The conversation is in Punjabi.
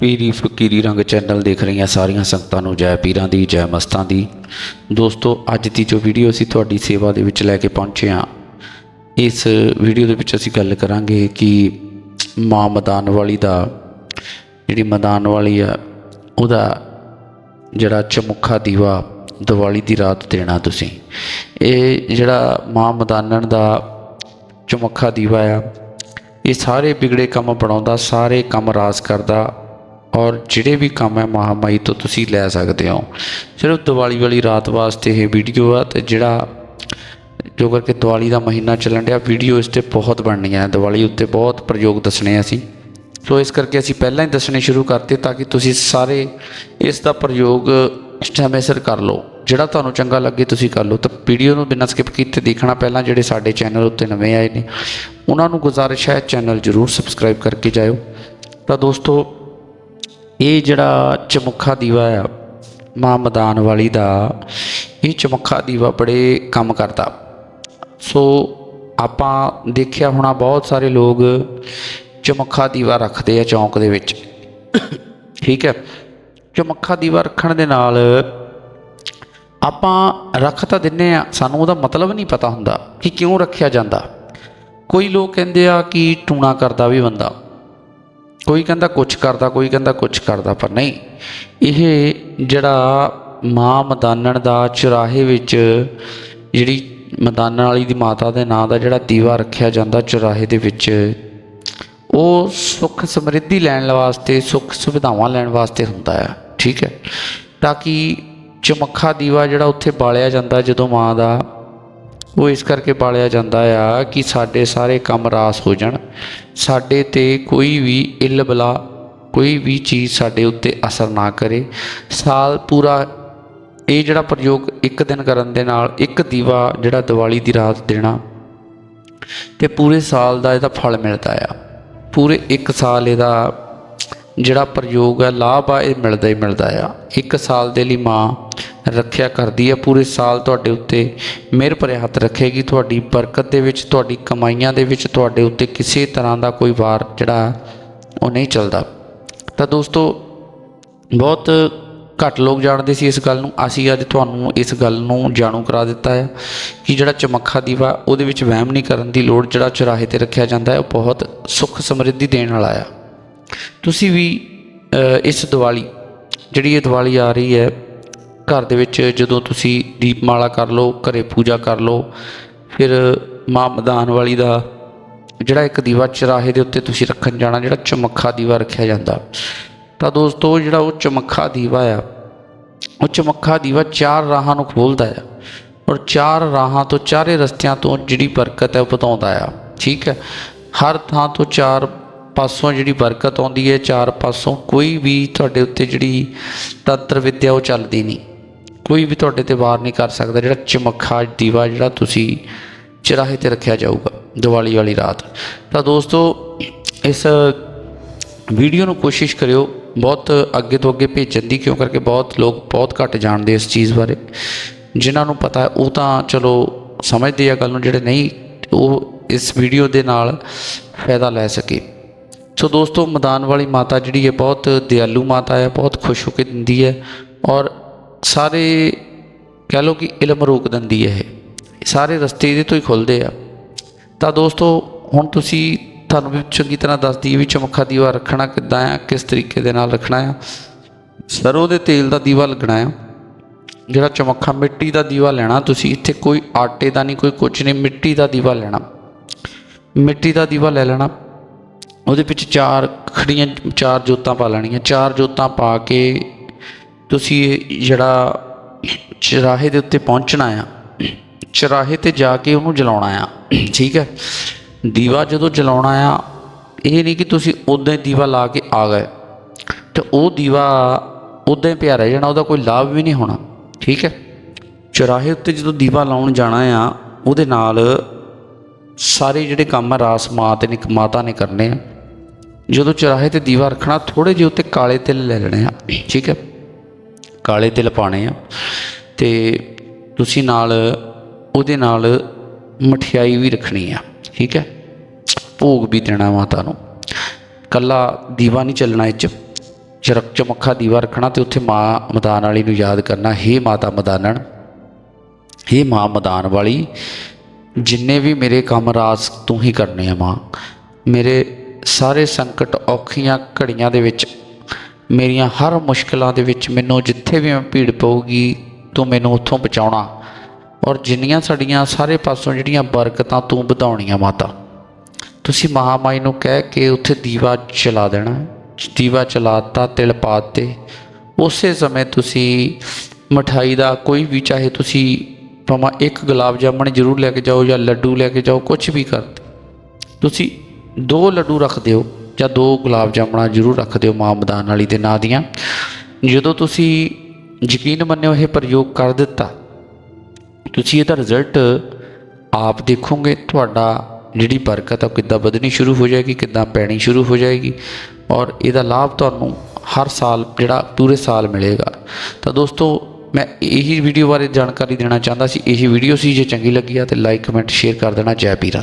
ਪੀਰੀ ਫਕੀਰੀ ਰੰਗ ਚੈਨਲ ਦੇਖ ਰਹੀਆਂ ਸਾਰੀਆਂ ਸੰਗਤਾਂ ਨੂੰ ਜੈ ਪੀਰਾਂ ਦੀ, ਜੈ ਮਸਤਾਂ ਦੀ। ਦੋਸਤੋ, ਅੱਜ ਦੀ ਜੋ ਵੀਡੀਓ ਅਸੀਂ ਤੁਹਾਡੀ ਸੇਵਾ ਦੇ ਵਿੱਚ ਲੈ ਕੇ ਪਹੁੰਚੇ ਹਾਂ, ਇਸ ਵੀਡੀਓ ਦੇ ਵਿੱਚ ਅਸੀਂ ਗੱਲ ਕਰਾਂਗੇ ਕਿ ਮਾਂ ਮਦਾਨ ਵਾਲੀ ਦਾ, ਜਿਹੜੀ ਮਦਾਨ ਵਾਲੀ ਆ, ਉਹਦਾ ਜਿਹੜਾ ਚਮੁੱਖਾ ਦੀਵਾ ਦੀਵਾਲੀ ਦੀ ਰਾਤ ਦੇਣਾ ਤੁਸੀਂ। ਇਹ ਜਿਹੜਾ ਮਾਂ ਮਦਾਨਣ ਦਾ ਚਮੁੱਖਾ ਦੀਵਾ ਆ। ਇਹ ਸਾਰੇ ਵਿਗੜੇ ਕੰਮ ਬਣਾਉਂਦਾ, ਸਾਰੇ ਕੰਮ ਰਾਸ ਕਰਦਾ ਔਰ ਜਿਹੜੇ ਵੀ ਕੰਮ ਹੈ ਮਹਾਮਾਈ ਤੋਂ ਤੁਸੀਂ ਲੈ ਸਕਦੇ ਹੋ। ਸਿਰਫ ਦੀਵਾਲੀ ਵਾਲੀ ਰਾਤ ਵਾਸਤੇ ਇਹ ਵੀਡੀਓ ਆ ਤੇ ਜਿਹੜਾ ਜੋ ਕਰਕੇ ਦੀਵਾਲੀ ਦਾ ਮਹੀਨਾ ਚੱਲਣ ਡਿਆ, ਵੀਡੀਓ ਇਸ ਤੇ ਬਹੁਤ ਬਣਨੀਆਂ ਹੈ। ਦੀਵਾਲੀ ਉੱਤੇ ਬਹੁਤ ਪ੍ਰਯੋਗ ਦੱਸਣੇ ਆ ਅਸੀਂ। ਸੋ ਇਸ ਕਰਕੇ ਅਸੀਂ ਪਹਿਲਾਂ ਹੀ ਦੱਸਣੇ ਸ਼ੁਰੂ ਕਰਤੇ ਤਾਂ ਕਿ ਤੁਸੀਂ ਸਾਰੇ ਇਸ ਦਾ ਪ੍ਰਯੋਗ ਸਮੇਂ ਸਿਰ ਕਰ ਲਓ। ਜਿਹੜਾ ਤੁਹਾਨੂੰ ਚੰਗਾ ਲੱਗੇ ਤੁਸੀਂ ਕਰ ਲਓ। ਤਾਂ ਵੀਡੀਓ ਨੂੰ ਬਿਨਾਂ ਸਕਿਪ ਕੀਤੇ ਦੇਖਣਾ ਪਹਿਲਾਂ ਜਿਹੜੇ ਸਾਡੇ ਚੈਨਲ ਉੱਤੇ ਨਵੇਂ ਆਏ ਨੇ। ਉਹਨਾਂ ਨੂੰ ਗੁਜ਼ਾਰਿਸ਼ ਹੈ ਚੈਨਲ ਜਰੂਰ ਸਬਸਕ੍ਰਾਈਬ ਕਰਕੇ ਜਾਇਓ। ਤਾਂ ਦੋਸਤੋ, ਇਹ ਜਿਹੜਾ ਚਮੁੱਖਾ ਦੀਵਾ ਆ, ਮਾਂ ਮਦਾਨ ਵਾਲੀ ਦਾ, ਇਹ ਚਮੁੱਖਾ ਦੀਵਾ ਬੜੇ ਕੰਮ ਕਰਦਾ। ਸੋ, ਆਪਾਂ ਦੇਖਿਆ ਹੋਣਾ ਬਹੁਤ ਸਾਰੇ ਲੋਕ ਚਮੱਖਾ ਦੀਵਾ ਰੱਖਦੇ ਆ ਚੌਂਕ ਦੇ ਵਿੱਚ। ਠੀਕ ਹੈ। ਚਮੱਖਾ ਦੀਵਾ ਰੱਖਣ ਦੇ ਨਾਲ ਆਪਾਂ ਰੱਖ ਤਾਂ ਦਿੰਨੇ ਆ, ਸਾਨੂੰ ਉਹਦਾ ਮਤਲਬ ਨਹੀਂ ਪਤਾ ਹੁੰਦਾ ਕਿ ਕਿਉਂ ਰੱਖਿਆ ਜਾਂਦਾ। ਕੋਈ ਲੋਕ ਕਹਿੰਦੇ ਆ ਕਿ ਟੂਣਾ ਕਰਦਾ ਵੀ ਬੰਦਾ। ਕੋਈ ਕਹਿੰਦਾ ਕੁਝ ਕਰਦਾ, ਕੋਈ ਕਹਿੰਦਾ ਕੁਝ ਕਰਦਾ, ਪਰ ਨਹੀਂ। ਇਹ ਜਿਹੜਾ ਮਾਂ ਮਦਾਨਣ ਦਾ ਚੁਰਾਹੇ ਵਿੱਚ ਜਿਹੜੀ ਮਦਾਨਣ ਵਾਲੀ ਦੀ ਮਾਤਾ ਦੇ ਨਾਂ ਦਾ ਜਿਹੜਾ ਦੀਵਾ ਰੱਖਿਆ ਜਾਂਦਾ ਚੁਰਾਹੇ ਦੇ ਵਿੱਚ, ਉਹ ਸੁੱਖ ਸਮਰਿੱਧੀ ਲੈਣ ਵਾਸਤੇ, ਸੁੱਖ ਸੁਵਿਧਾਵਾਂ ਲੈਣ ਵਾਸਤੇ ਹੁੰਦਾ ਆ। ਠੀਕ ਹੈ। ਤਾਂ ਕਿ ਚਮੱਖਾ ਦੀਵਾ ਜਿਹੜਾ ਉੱਥੇ ਬਾਲਿਆ ਜਾਂਦਾ ਜਦੋਂ ਮਾਂ ਦਾ, ਉਹ ਇਸ ਕਰਕੇ ਬਾਲਿਆ ਜਾਂਦਾ ਆ ਕਿ ਸਾਡੇ ਸਾਰੇ ਕੰਮ ਰਾਸ ਹੋ ਜਾਣ। ਸਾਡੇ ਤੇ ਕੋਈ ਵੀ ਇਲ ਬਲਾ ਕੋਈ ਵੀ ਚੀਜ਼ ਸਾਡੇ ਉੱਤੇ ਅਸਰ ਨਾ ਕਰੇ। ਸਾਲ ਪੂਰਾ ਇਹ ਜਿਹੜਾ ਪ੍ਰਯੋਗ ਇੱਕ ਦਿਨ ਕਰਨ ਦੇ ਨਾਲ ਇੱਕ ਦੀਵਾ ਜਿਹੜਾ ਦੀਵਾਲੀ ਦੀ ਰਾਤ ਦੇਣਾ, ਤੇ ਪੂਰੇ ਸਾਲ ਦਾ ਇਹਦਾ ਫਲ ਮਿਲਦਾ ਆ। ਪੂਰੇ ਇੱਕ ਸਾਲ ਇਹਦਾ ਜਿਹੜਾ ਪ੍ਰਯੋਗ ਹੈ, ਲਾਭ ਆ, ਇਹ ਮਿਲਦਾ ਹੀ ਮਿਲਦਾ ਆ। ਇੱਕ ਸਾਲ ਦੇ ਲਈ ਮਾਂ ਰੱਖਿਆ ਕਰਦੀ ਹੈ ਪੂਰੇ ਸਾਲ ਤੁਹਾਡੇ ਉੱਤੇ ਮਿਹਰ ਭਰਿਆ ਹੱਥ ਰੱਖੇਗੀ। ਤੁਹਾਡੀ ਬਰਕਤ ਦੇ ਵਿੱਚ, ਤੁਹਾਡੀ ਕਮਾਈਆਂ ਦੇ ਵਿੱਚ, ਤੁਹਾਡੇ ਉੱਤੇ ਕਿਸੇ ਤਰ੍ਹਾਂ ਦਾ ਕੋਈ ਵਾਰ ਜਿਹੜਾ ਉਹ ਨਹੀਂ ਚੱਲਦਾ। ਤਾਂ ਦੋਸਤੋ, ਬਹੁਤ ਘੱਟ ਲੋਕ ਜਾਣਦੇ ਸੀ ਇਸ ਗੱਲ ਨੂੰ। ਅਸੀਂ ਅੱਜ ਤੁਹਾਨੂੰ ਇਸ ਗੱਲ ਨੂੰ ਜਾਣੂ ਕਰਾ ਦਿੱਤਾ ਹੈ ਕਿ ਜਿਹੜਾ ਚਮੱਖਾ ਦੀਵਾ, ਉਹਦੇ ਵਿੱਚ ਵਹਿਮ ਨਹੀਂ ਕਰਨ ਦੀ ਲੋੜ, ਜਿਹੜਾ ਚੁਰਾਹੇ ਤੇ ਰੱਖਿਆ ਜਾਂਦਾ ਹੈ, ਉਹ ਬਹੁਤ ਸੁੱਖ ਸਮਰਿੱਧੀ ਦੇਣ ਵਾਲਾ ਆ। ਤੁਸੀਂ ਵੀ ਇਸ ਦੀਵਾਲੀ, ਜਿਹੜੀ ਇਹ ਦੀਵਾਲੀ ਆ ਰਹੀ ਹੈ, ਘਰ ਦੇ ਵਿੱਚ ਜਦੋਂ ਤੁਸੀਂ ਦੀਪਮਾਲਾ ਕਰ ਲਓ, ਘਰੇ ਪੂਜਾ ਕਰ ਲਓ, ਫਿਰ ਮਾਂ ਮਦਾਨ ਵਾਲੀ ਦਾ ਜਿਹੜਾ ਇੱਕ ਦੀਵਾ ਚਰਾਹੇ ਦੇ ਉੱਤੇ ਤੁਸੀਂ ਰੱਖਣ ਜਾਣਾ, ਜਿਹੜਾ ਚਮੱਖਾ ਦੀਵਾ ਰੱਖਿਆ ਜਾਂਦਾ। ਤਾਂ ਦੋਸਤੋ, ਜਿਹੜਾ ਉਹ ਚਮੱਖਾ ਦੀਵਾ ਆ, ਉਹ ਚਮੱਖਾ ਦੀਵਾ ਚਾਰ ਰਾਹਾਂ ਨੂੰ ਖੋਲਦਾ ਆ ਔਰ ਚਾਰ ਰਾਹਾਂ ਤੋਂ ਚਾਰੇ ਰਸਤਿਆਂ ਤੋਂ ਜਿਹੜੀ ਬਰਕਤ ਹੈ ਉਹ ਵਧਾਉਂਦਾ ਆ। ਠੀਕ ਹੈ? ਹਰ ਥਾਂ ਤੋਂ ਚਾਰ ਪਾਸੋਂ ਜਿਹੜੀ ਬਰਕਤ ਆਉਂਦੀ ਹੈ, ਚਾਰ ਪਾਸੋਂ ਕੋਈ ਵੀ ਤੁਹਾਡੇ ਉੱਤੇ ਜਿਹੜੀ ਤੰਤਰ ਵਿੱਦਿਆ ਉਹ ਚੱਲਦੀ ਨਹੀਂ। ਕੋਈ ਵੀ ਤੁਹਾਡੇ ਤੇ ਵਾਰ ਨਹੀਂ ਕਰ ਸਕਦਾ, ਜਿਹੜਾ ਚਮੱਖਾ ਦੀਵਾ ਜਿਹੜਾ ਤੁਸੀਂ ਚਰਾਹੇ ਤੇ ਰੱਖਿਆ ਜਾਊਗਾ ਦੀਵਾਲੀ ਵਾਲੀ ਰਾਤ। ਤਾਂ ਦੋਸਤੋ, ਇਸ ਵੀਡੀਓ ਨੂੰ ਕੋਸ਼ਿਸ਼ ਕਰਿਓ, ਬਹੁਤ ਅੱਗੇ ਤੋਂ ਅੱਗੇ ਭੇਜਣ ਦੀ, ਕਿਉਂ ਕਰਕੇ ਬਹੁਤ ਲੋਕ ਬਹੁਤ ਘੱਟ ਜਾਣਦੇ ਇਸ ਚੀਜ਼ ਬਾਰੇ। ਜਿਨ੍ਹਾਂ ਨੂੰ ਪਤਾ ਉਹ ਤਾਂ ਚਲੋ ਸਮਝਦੇ ਆ ਗੱਲ ਨੂੰ, ਜਿਹੜੇ ਨਹੀਂ ਉਹ ਇਸ ਵੀਡੀਓ ਦੇ ਨਾਲ ਫਾਇਦਾ ਲੈ ਸਕੇ। ਸੋ ਦੋਸਤੋ, ਮੈਦਾਨ ਵਾਲੀ ਮਾਤਾ ਜਿਹੜੀ ਹੈ ਬਹੁਤ ਦਿਆਲੂ ਮਾਤਾ ਹੈ, ਬਹੁਤ ਖੁਸ਼ ਹੋ ਕੇ ਦਿੰਦੀ ਹੈ ਔਰ ਸਾਰੇ ਕਹਿ ਲਓ ਕਿ ਇਲਮ ਰੋਕ ਦਿੰਦੀ ਹੈ ਇਹ। ਸਾਰੇ ਰਸਤੇ ਇਹਦੇ ਤੋਂ ਹੀ ਖੁੱਲਦੇ ਆ। ਤਾਂ ਦੋਸਤੋ, ਹੁਣ ਤੁਸੀਂ ਤੁਹਾਨੂੰ ਵੀ ਚੰਗੀ ਤਰ੍ਹਾਂ ਦੱਸਦੀ ਦਈਏ ਵੀ ਚਮੱਖਾ ਦੀਵਾ ਰੱਖਣਾ ਕਿੱਦਾਂ ਆ, ਕਿਸ ਤਰੀਕੇ ਦੇ ਨਾਲ ਰੱਖਣਾ ਆ। ਸਰੋਂ ਦੇ ਤੇਲ ਦਾ ਦੀਵਾ ਲੱਗਣਾ ਆ। ਜਿਹੜਾ ਚਮੱਖਾ ਮਿੱਟੀ ਦਾ ਦੀਵਾ ਲੈਣਾ ਤੁਸੀਂ, ਇੱਥੇ ਕੋਈ ਆਟੇ ਦਾ ਨਹੀਂ, ਕੋਈ ਕੁਝ ਨਹੀਂ, ਮਿੱਟੀ ਦਾ ਦੀਵਾ ਲੈਣਾ। ਮਿੱਟੀ ਦਾ ਦੀਵਾ ਲੈ ਲੈਣਾ। ਉਹਦੇ ਵਿੱਚ ਚਾਰ ਖੜੀਆਂ, ਚਾਰ ਜੋਤਾਂ ਪਾ ਲੈਣੀਆਂ। ਚਾਰ ਜੋਤਾਂ ਪਾ ਕੇ ਤੁਸੀਂ ਇਹ ਜਿਹੜਾ ਚਰਾਹੇ ਦੇ ਉੱਤੇ ਪਹੁੰਚਣਾ ਆ, ਚਰਾਹੇ ਤੇ ਜਾ ਕੇ ਉਹਨੂੰ ਜਲਾਉਣਾ ਆ, ਠੀਕ ਹੈ? ਦੀਵਾ ਜਦੋਂ ਜਲਾਉਣਾ ਆ, ਇਹ ਨਹੀਂ ਕਿ ਤੁਸੀਂ ਉਦਾਂ ਹੀ ਦੀਵਾ ਲਾ ਕੇ ਆ ਗਏ। ਤੇ ਉਹ ਦੀਵਾ ਉਦਾਂ ਹੀ ਪਿਆ ਰਹਿ ਜਾਣਾ, ਉਹਦਾ ਕੋਈ ਲਾਭ ਵੀ ਨਹੀਂ ਹੋਣਾ, ਠੀਕ ਹੈ? ਚਰਾਹੇ ਉੱਤੇ ਜਦੋਂ ਦੀਵਾ ਲਾਉਣ ਜਾਣਾ ਆ, ਉਹਦੇ ਨਾਲ ਸਾਰੇ ਜਿਹੜੇ ਕੰਮ ਆ, ਰਾਸ ਮਾਤ ਨੇ, ਮਾਤਾ ਨੇ ਕਰਨੇ ਆ। ਜਦੋਂ ਚਰਾਹੇ ਤੇ ਦੀਵਾ ਰੱਖਣਾ ਥੋੜੇ ਜਿਹੇ ਉੱਤੇ ਕਾਲੇ ਤਿਲ ਲੈ ਲੈਣੇ ਆ। ਠੀਕ ਹੈ? ਕਾਲੇ ਤਿਲ ਪਾਣੇ ਆ। ਤੇ ਤੁਸੀਂ ਨਾਲ, ਉਹਦੇ ਨਾਲ ਮਠਿਆਈ ਵੀ ਰੱਖਣੀ ਆ। ਠੀਕ ਹੈ? ਭੋਗ ਵੀ ਦੇਣਾ ਮਾਤਾ ਨੂੰ। ਕੱਲਾ ਦੀਵਾ ਨਹੀਂ ਚੱਲਣਾ ਇਹ ਚਰਕ ਚਮੱਖਾ ਦੀਵਾ ਰੱਖਣਾ ਤੇ ਉੱਥੇ ਮਾਂ ਮਦਾਨ ਵਾਲੀ ਨੂੰ ਯਾਦ ਕਰਨਾ, ਹੇ ਮਾਤਾ ਮਦਾਨਣ, ਹੇ ਮਾਂ ਮਦਾਨ ਵਾਲੀ, ਜਿੰਨੇ ਵੀ ਮੇਰੇ ਕੰਮ ਰਾਸ ਤੂੰ ਹੀ ਕਰਨੇ ਆ ਮਾਂ। ਮੇਰੇ ਸਾਰੇ ਸੰਕਟ ਔਖੀਆਂ ਘੜੀਆਂ ਦੇ ਵਿੱਚ, ਮੇਰੀਆਂ ਹਰ ਮੁਸ਼ਕਲਾਂ ਦੇ ਵਿੱਚ ਮੈਨੂੰ ਜਿੱਥੇ ਵੀ ਮੈਂ ਭੀੜ ਪਊਗੀ, ਤੂੰ ਮੈਨੂੰ ਉੱਥੋਂ ਬਚਾਉਣਾ। ਔਰ ਜਿੰਨੀਆਂ ਸਾਡੀਆਂ ਸਾਰੇ ਪਾਸੋਂ ਜਿਹੜੀਆਂ ਬਰਕਤਾਂ ਤੂੰ ਵਧਾਉਣੀਆਂ ਮਾਤਾ। ਤੁਸੀਂ ਮਹਾਮਾਈ ਨੂੰ ਕਹਿ ਕੇ ਉੱਥੇ ਦੀਵਾ ਚਲਾ ਦੇਣਾ, ਦੀਵਾ ਚਲਾਤਾ, ਤਿਲ ਪਾਤੇ। ਉਸੇ ਸਮੇਂ ਤੁਸੀਂ ਮਠਾਈ ਦਾ ਕੋਈ ਵੀ, ਚਾਹੇ ਤੁਸੀਂ ਭਾਵੇਂ ਇੱਕ ਗੁਲਾਬ ਜਾਮਣ ਜ਼ਰੂਰ ਲੈ ਕੇ ਜਾਓ ਜਾਂ ਲੱਡੂ ਲੈ ਕੇ ਜਾਓ ਕੁਝ ਵੀ ਕਰ। ਤੁਸੀਂ ਦੋ ਲੱਡੂ ਰੱਖ ਦਿਓ ਜਾਂ ਦੋ ਗੁਲਾਬ ਜਾਮਣਾ ਜ਼ਰੂਰ ਰੱਖ ਦਿਓ ਮਾਂ ਮਦਾਨ ਵਾਲੀ ਦੇ ਨਾਂ ਦੀਆਂ। ਜਦੋਂ ਤੁਸੀਂ ਯਕੀਨ ਮੰਨਿਓ ਇਹ ਪ੍ਰਯੋਗ ਕਰ ਦਿੱਤਾ, ਤੁਸੀਂ ਇਹਦਾ ਰਿਜ਼ਲਟ ਆਪ ਦੇਖੋਗੇ, ਤੁਹਾਡਾ ਜਿਹੜੀ ਬਰਕਤ ਆ ਉਹ ਕਿੱਦਾਂ ਵਧਣੀ ਸ਼ੁਰੂ ਹੋ ਜਾਏਗੀ, ਕਿੱਦਾਂ ਪੈਣੀ ਸ਼ੁਰੂ ਹੋ ਜਾਏਗੀ ਔਰ ਇਹਦਾ ਲਾਭ ਤੁਹਾਨੂੰ ਹਰ ਸਾਲ, ਜਿਹੜਾ ਪੂਰੇ ਸਾਲ ਮਿਲੇਗਾ। ਤਾਂ ਦੋਸਤੋ, ਮੈਂ ਇਹੀ ਵੀਡੀਓ ਬਾਰੇ ਜਾਣਕਾਰੀ ਦੇਣਾ ਚਾਹੁੰਦਾ ਸੀ, ਇਹੀ ਵੀਡੀਓ ਸੀ ਜੇ ਚੰਗੀ ਲੱਗੀ ਆ ਤੇ ਲਾਈਕ ਕਮੈਂਟ ਸ਼ੇਅਰ ਕਰ ਦੇਣਾ। ਜੈ ਪੀਰਾਂ।